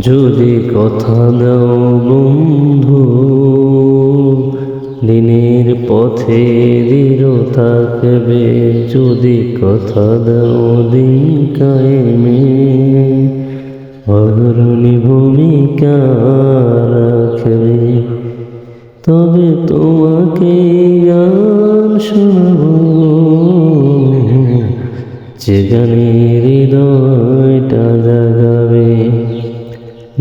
যদি কথা দাও বন্ধু, দিনের পথে দৃঢ় থাকবে। যদি কথা দাও দিন কায়েমে অগ্রণী ভূমিকা রাখবে। তবে তোমাকে গান শোনাবো। যে গানের হৃদয়টা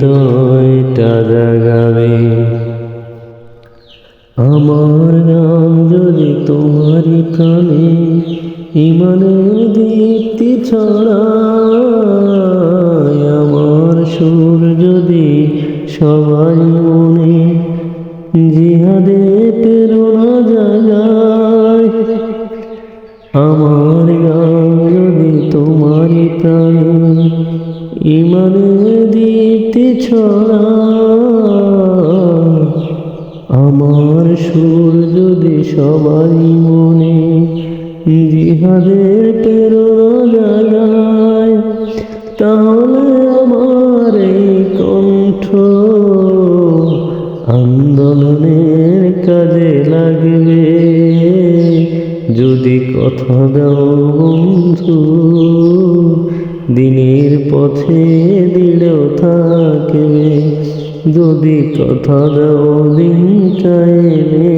হৃদয়টা জাগাবে। আমার গান যদি তোমারই প্রাণে ইমানের দীপ্তি ছড়ায়, আমার সুর যদি সবাই মনে জিহাদে প্রেরণা জাগায়, আমার গান যদি তোমারই প্রাণে ইমানের আমার সুর যদি সবাই মনে জিহাদের প্রেরণা জাগায় তাহলে আমার এই কণ্ঠ আন্দোলনের কাজে লাগবে। যদি কথা দাও বন্ধু, দিনের পথে দৃঢ় থাকবে যদি কথা দাও দিন চাইলে,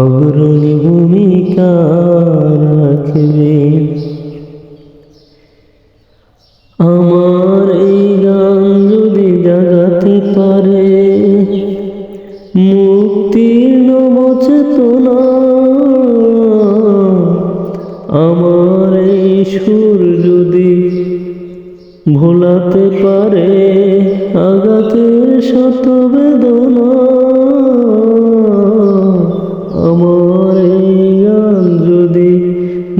অগ্রণী ভূমিকা রাখবে। আমার এই গান যদি জাগাতে পারে, মুক্তির নবচেতনা, আমার এই সুর যদি ভোলাতে পারে আঘাতের শত বেদনা আমার গান যদি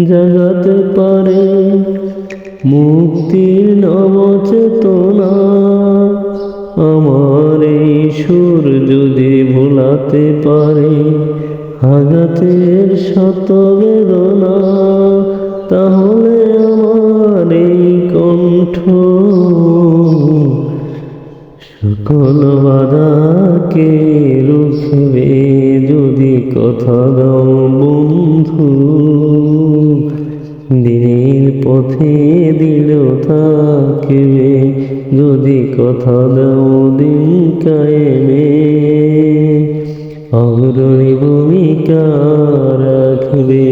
জাগাতে পারে, মুক্তির নবচেতনা। আমার এই সুর যদি ভোলাতে পারে, আঘাতের শত বেদনা তাহলে বাধাকে রুখবে যদি কথা দাও বন্ধু। দিনের পথে দিল থাকবে যদি কথা দাও দিন কায়েমে। অগ্রণী ভূমিকা রাখবে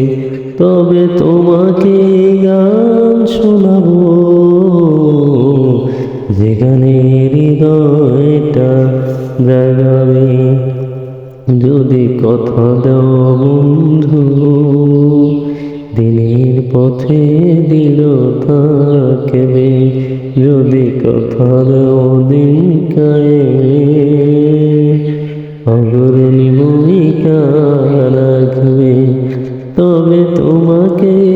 তবে তোমাকে গান যদি কথা দাও বন্ধু, দিনের পথে দিল থাকবে। যদি কথা দাও দিন অগ্রণী ভূমিকা রাখবে। তবে তোমাকে